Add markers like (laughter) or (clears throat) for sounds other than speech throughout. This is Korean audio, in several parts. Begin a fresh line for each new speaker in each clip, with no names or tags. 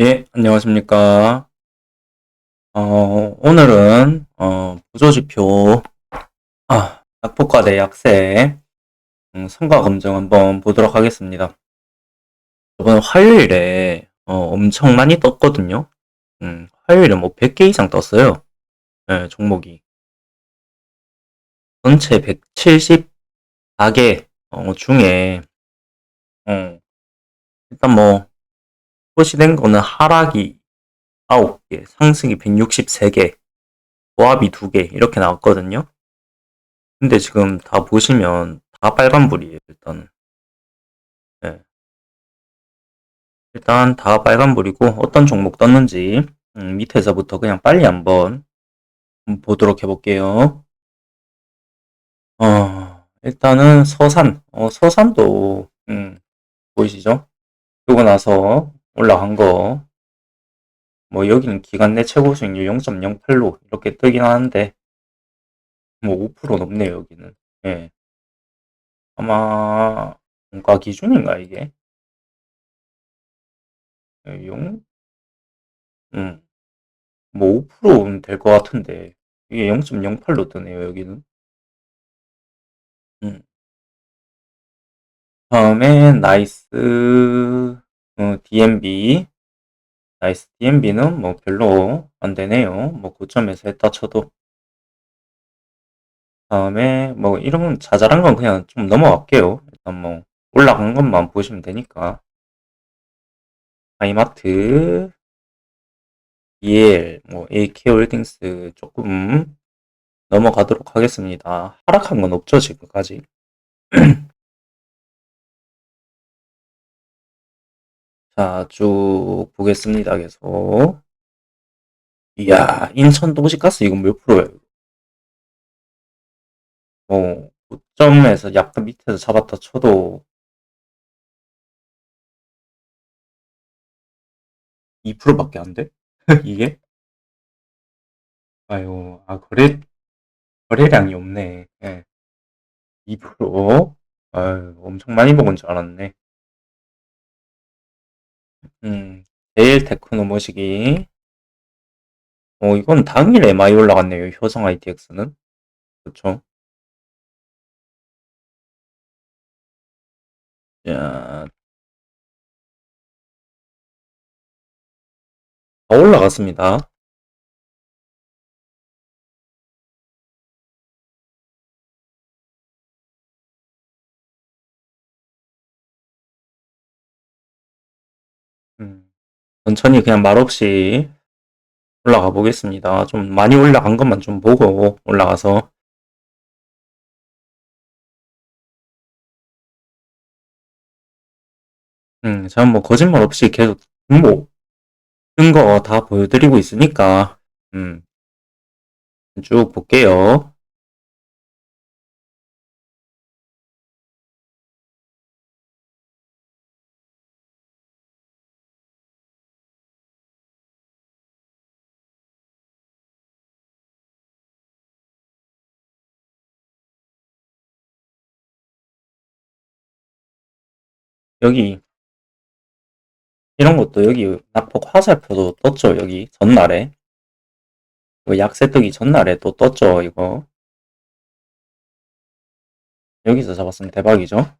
예, 안녕하십니까. 어, 오늘은, 어, 부조지표, 아, 약폭과 대 약세, 음, 성과 검증 한번 보도록 하겠습니다. 이번 화요일에, 어, 엄청 많이 떴거든요. 음, 화요일에 뭐 100개 이상 떴어요. 예, 종목이. 전체 174개, 어, 중에, 어, 일단 뭐, 표시된 거는 하락이 9개, 상승이 163개, 조합이 2개, 이렇게 나왔거든요. 근데 지금 다 보시면 다 빨간불이에요, 일단은. 네. 일단 다 빨간불이고 어떤 종목 떴는지 음, 밑에서부터 그냥 빨리 한번 보도록 해볼게요. 어, 일단은 서산, 어, 서산도 음, 보이시죠? 그러고 나서 올라간 거, 뭐 여기는 기간 내 최고 수익률 0.08로 이렇게 뜨긴 하는데 뭐 5% 넘네요, 여기는. 예. 아마 원가 기준인가 이게? 예, 용, 음, 뭐 5%는 될 것 같은데 이게 0.08로 뜨네요, 여기는. 음. 다음에 나이스 어, DMB 나이스 DMB는 뭐 별로 안 되네요. 뭐 9점에서 했다 쳐도 다음에 뭐 이런 건 자잘한 건 그냥 좀 넘어갈게요. 일단 뭐 올라간 것만 보시면 되니까 하이마트, EL, 뭐 AK홀딩스 조금 넘어가도록 하겠습니다. 하락한 건 없죠 지금까지. (clears throat) 자, 쭉 보겠습니다. 계속. 이야, 인천 도시가스 이건 몇 프로예요? 뭐 9점에서 약간 밑에서 잡았다 쳐도 2%밖에 안 돼? (laughs) 이게? 아유, 아 거래 거래량이 없네. 예. 2%? 아유, 엄청 많이 먹은 줄 알았네. 음, 제일 테크노 모시기. 어, 이건 당일에 많이 올라갔네요. 효성 ITX는. 그쵸? 자, 더 올라갔습니다. 음, 천천히 그냥 말없이 올라가 보겠습니다. 좀 많이 올라간 것만 좀 보고 올라가서. 음, 저는 뭐 거짓말 없이 계속 뭐, 뜬거 다 보여드리고 있으니까, 음, 쭉 볼게요. 여기, 이런 것도 여기 낙폭 화살표도 떴죠, 여기 전날에. 그 약세 뜨기 전날에 또 떴죠, 이거. 여기서 잡았으면 대박이죠.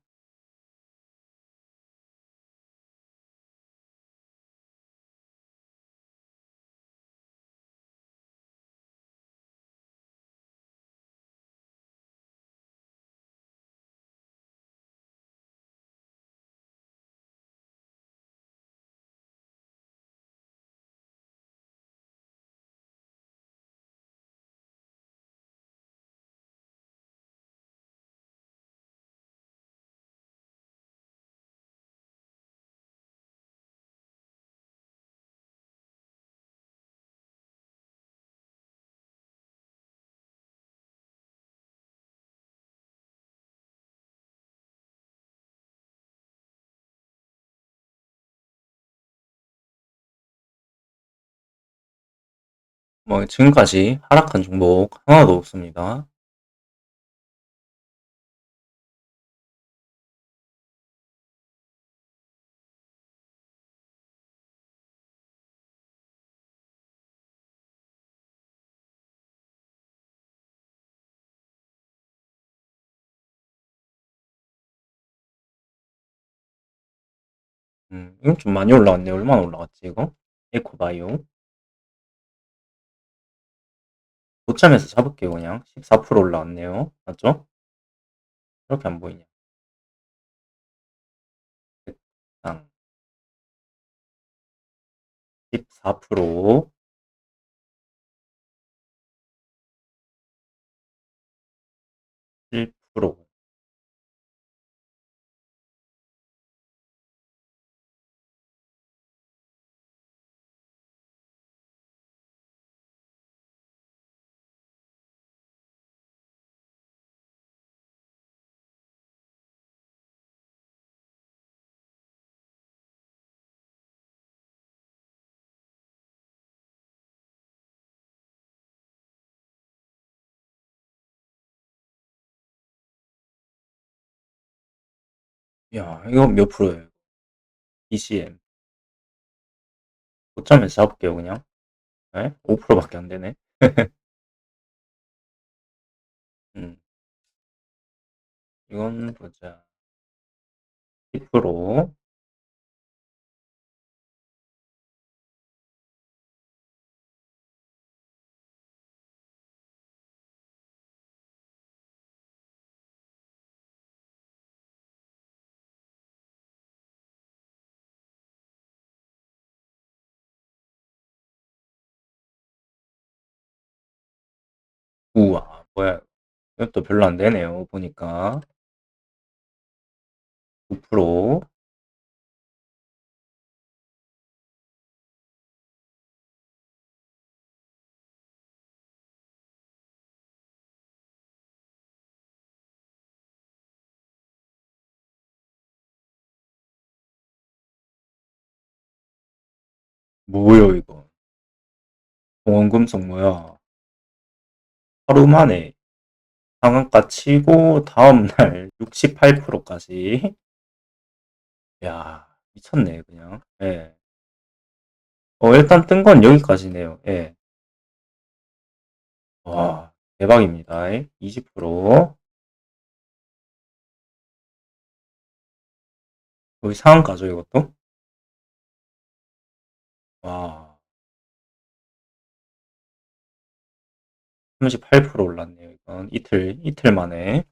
뭐 지금까지 하락한 종목 하나도 없습니다. 음, 이건 좀 많이 올라왔네. 얼마나 올라갔지, 이거? 에코바이오. 고점에서 잡을게요, 그냥. 14% 올라왔네요. 맞죠? 이렇게 안 보이냐. 당 14%. 일 프로 야, 이거 몇 프로예요? BCM. 고점에서 잡을게요, 그냥. 네? 5%밖에 안 되네. (laughs) 음. 이건 보자. 10%. 우와, 뭐야. 이것도 별로 안 되네요, 보니까. 9%. 뭐요, 이거. 공원금속 뭐야. 하루 만에 상한가 치고 다음날 (laughs) 68%까지. 야, 미쳤네, 그냥. 예. 어, 일단 뜬 건 여기까지네요. 예. 와, 대박입니다. 20%. 여기 상한가죠, 이것도? 와. 38% 올랐네요. 이건 이틀, 이틀 만에.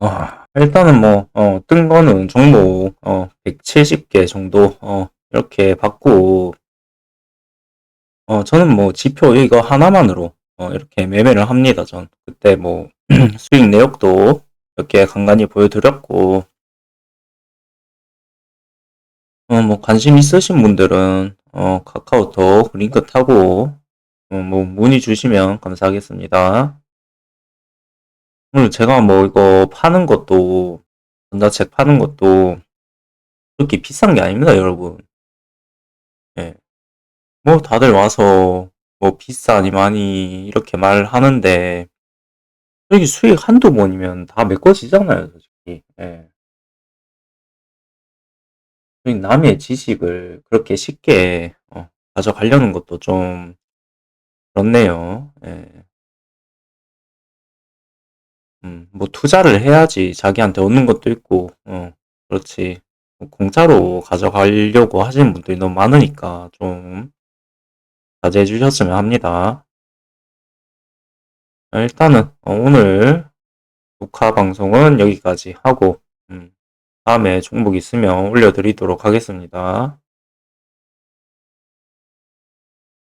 와, 일단은 뭐, 어, 뜬 거는 종목, 어, 170개 정도, 어, 이렇게 받고, 어, 저는 뭐 지표 이거 하나만으로, 어, 이렇게 매매를 합니다, 전. 그때 뭐, (clears throat) 수익 내역도 이렇게 간간히 보여드렸고, 어, 뭐, 관심 있으신 분들은, 어, 카카오톡 링크 타고, 어, 뭐, 문의 주시면 감사하겠습니다. 오늘 제가 뭐, 이거 파는 것도, 전자책 파는 것도, 그렇게 비싼 게 아닙니다, 여러분. 예. 뭐, 다들 와서, 뭐, 비싸니 많이, 이렇게 말하는데, 여기 수익 한두 번이면 다 메꿔지잖아요, 솔직히. 예. 남의 지식을 그렇게 쉽게 어, 가져가려는 것도 좀 그렇네요. 예. 음, 뭐 투자를 해야지 자기한테 얻는 것도 있고, 어, 그렇지. 뭐 공짜로 가져가려고 하시는 분들이 너무 많으니까 좀 자제해 주셨으면 합니다. 일단은 어, 오늘 녹화 방송은 여기까지 하고 음, 다음에 종목 있으면 올려드리도록 하겠습니다.